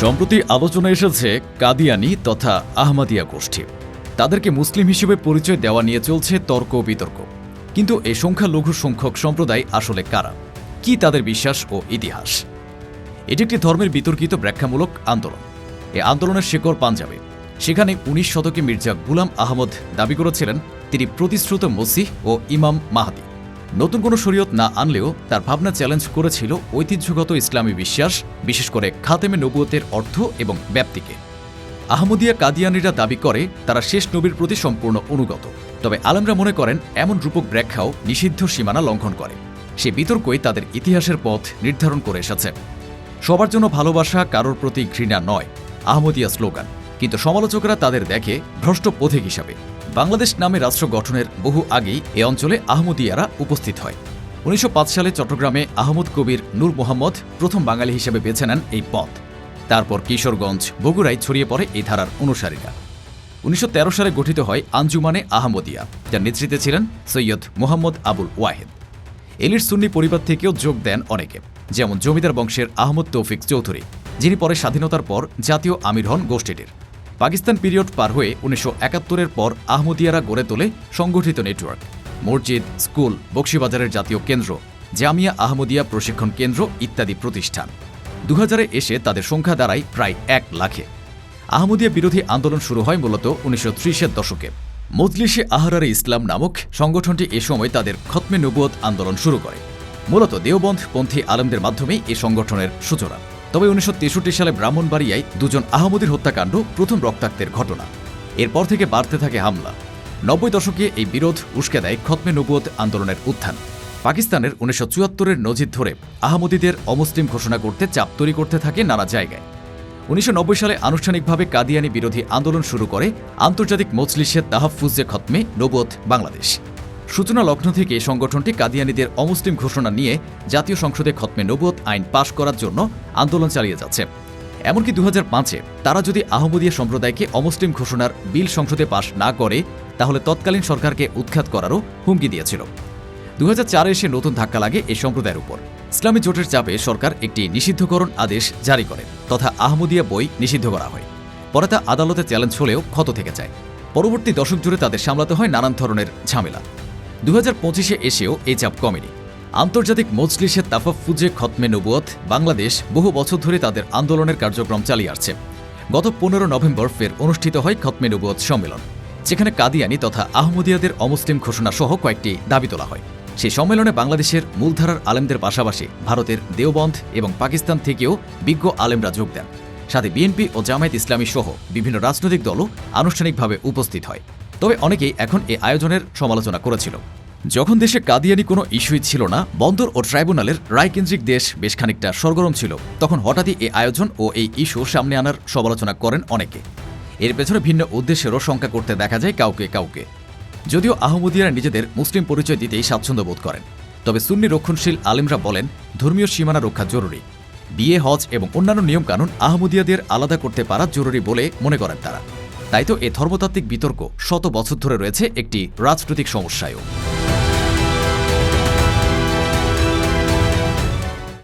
সম্প্রতি আলোচনা এসেছে কাদিয়ানি তথা আহমাদিয়া গোষ্ঠী। তাদেরকে মুসলিম হিসেবে পরিচয় দেওয়া নিয়ে চলছে তর্ক বিতর্ক। কিন্তু এই সংখ্যালঘু সংখ্যক সম্প্রদায় আসলে কারা? কি তাদের বিশ্বাস ও ইতিহাস? এটি একটি ধর্মের বিতর্কিত ব্যাখ্যামূলক আন্দোলন। এই আন্দোলনের শেকড় পাঞ্জাবে। সেখানে উনিশ শতকে মির্জা গুলাম আহমদ দাবি করেছিলেন, তিনি প্রতিশ্রুত মসিহ ও ইমাম মাহাদি। নতুন কোনো শরীয়ত না আনলেও তার ভাবনা চ্যালেঞ্জ করেছিল ঐতিহ্যগত ইসলামী বিশ্বাস, বিশেষ করে খাতেমে নবুয়তের অর্থ এবং ব্যাপ্তিকে। আহমদিয়া কাদিয়ানিরা দাবি করে, তারা শেষ নবীর প্রতি সম্পূর্ণ অনুগত। তবে আলমরা মনে করেন, এমন রূপক ব্যাখ্যাও নিষিদ্ধ সীমানা লঙ্ঘন করে। সে বিতর্কই তাদের ইতিহাসের পথ নির্ধারণ করে এসেছে। সবার জন্য ভালোবাসা কারোর প্রতি ঘৃণা নয়, আহমদিয়া স্লোগান। কিন্তু সমালোচকরা তাদের দেখে ভ্রষ্ট পথিক হিসাবে। বাংলাদেশ নামে রাষ্ট্র গঠনের বহু আগেই এ অঞ্চলে আহমদিয়ারা উপস্থিত হয়। উনিশশো পাঁচ সালে চট্টগ্রামে আহমদ কবির নূর মোহাম্মদ প্রথম বাঙালি হিসেবে বেছে নেন এই পথ। তারপর কিশোরগঞ্জ, বগুড়ায় ছড়িয়ে পড়ে এই ধারার অনুসারীরা। উনিশশো তেরো সালে গঠিত হয় আঞ্জুমানে আহমদিয়া, যার নেতৃত্বে ছিলেন সৈয়দ মোহাম্মদ আবুল ওয়াহেদ। এলির সুন্নি পরিবার থেকেও যোগ দেন অনেকে, যেমন জমিদার বংশের আহমদ তৌফিক চৌধুরী, যিনি পরে স্বাধীনতার পর জাতীয় আমির হন গোষ্ঠীটির। পাকিস্তান পিরিয়ড পার হয়ে উনিশশো একাত্তরের পর আহমদিয়ারা গড়ে তোলে সংগঠিত নেটওয়ার্ক। মসজিদ, স্কুল, বক্সিবাজারের জাতীয় কেন্দ্র, জামিয়া আহমদিয়া প্রশিক্ষণ কেন্দ্র ইত্যাদি প্রতিষ্ঠান। দু এসে তাদের সংখ্যা দাঁড়ায় প্রায় এক লাখে। আহমদিয়া বিরোধী আন্দোলন শুরু হয় মূলত উনিশশো ত্রিশের দশকে। মজলিসে আহরারে ইসলাম নামক সংগঠনটি এ সময় তাদের খতমে নবুয়ত আন্দোলন শুরু করে। মূলত দেওবন্ধ পন্থী আলমদের মাধ্যমেই এ সংগঠনের সূচনা। তবে উনিশশো তেষট্টি সালে ব্রাহ্মণবাড়িয়ায় দুজন আহমদির হত্যাকাণ্ড প্রথম রক্তাক্তের ঘটনা। এরপর থেকে বাড়তে থাকে হামলা। নব্বই দশকে এই বিরোধ উস্কে দেয় খতমে নবুয়ত আন্দোলনের উত্থান। পাকিস্তানের উনিশশো চুয়াত্তরের নজির ধরে আহমদীদের অমুসলিম ঘোষণা করতে চাপ তৈরি করতে থাকে নানা জায়গায়। উনিশশো নব্বই সালে আনুষ্ঠানিকভাবে কাদিয়ানি বিরোধী আন্দোলন শুরু করে আন্তর্জাতিক মজলিসে তাহাফুজে খতমে নবত বাংলাদেশ। সূচনা লগ্ন থেকে সংগঠনটি কাদিয়ানিদের অমুসলিম ঘোষণা নিয়ে জাতীয় সংসদে খতমে নবুয়ত আইন পাশ করার জন্য আন্দোলন চালিয়ে যাচ্ছে। এমনকি দু হাজার পাঁচে তারা যদি আহমদিয়া সম্প্রদায়কে অমুসলিম ঘোষণার বিল সংসদে পাশ না করে, তাহলে তৎকালীন সরকারকে উৎখাত করারও হুমকি দিয়েছিল। দু চারে এসে নতুন ধাক্কা লাগে এই সম্প্রদায়ের উপর। ইসলামী জোটের চাপে সরকার একটি নিষিদ্ধকরণ আদেশ জারি করে, তথা আহমদিয়া বই নিষিদ্ধ করা হয়। পরে তা আদালতে চ্যালেঞ্জ হলেও ক্ষত থেকে যায়। পরবর্তী দশক জুড়ে তাদের সামলাতে হয় নানান ধরনের ঝামেলা। দু পঁচিশে এসেও এই চাপ কমেনি। আন্তর্জাতিক মজলিসে তাফাফুজে খতমে নবুয়ত বাংলাদেশ বহু বছর ধরে তাদের আন্দোলনের কার্যক্রম চালিয়ে আসছে। গত পনেরো নভেম্বর ফের অনুষ্ঠিত হয় খতমে নবুয়ত সম্মেলন, যেখানে কাদিয়ানি তথা আহমদিয়াদের অমুসলিম ঘোষণা সহ কয়েকটি দাবি তোলা হয়। সেই সম্মেলনে বাংলাদেশের মূলধারার আলেমদের পাশাপাশি ভারতের দেওবন্ধ এবং পাকিস্তান থেকেও বিজ্ঞ আলেমরা যোগ দেন। সাথে বিএনপি ও জামায়াত ইসলামী সহ বিভিন্ন রাজনৈতিক দলও আনুষ্ঠানিকভাবে উপস্থিত হয়। তবে অনেকেই এখন এই আয়োজনের সমালোচনা করেছিল। যখন দেশে কাদিয়ানি কোনো ইস্যুই ছিল না, বন্দর ও ট্রাইব্যুনালের রায়কেন্দ্রিক দেশ বেশ খানিকটা সরগরম ছিল। তখন হঠাৎই এই আয়োজন ও এই ইস্যু সামনে আনার সমালোচনা করেন অনেকে। এর পেছনে ভিন্ন উদ্দেশ্যেরও শঙ্কা করতে দেখা যায় কাউকে কাউকে। যদিও আহমদিয়ারা নিজেদের মুসলিম পরিচয় দিতেই স্বাচ্ছন্দ্য বোধ করেন। তবে সুন্নি রক্ষণশীল আলিমরা বলেন, ধর্মীয় সীমানা রক্ষা জরুরি। বিয়ে, হজ এবং অন্যান্য নিয়মকানুন আহমদিয়াদের আলাদা করতে পারা জরুরি বলে মনে করেন তারা। তাই তো এ ধর্মতাত্ত্বিক বিতর্ক শত বছর ধরে রয়েছে একটি রাজনৈতিক সমস্যায়ও।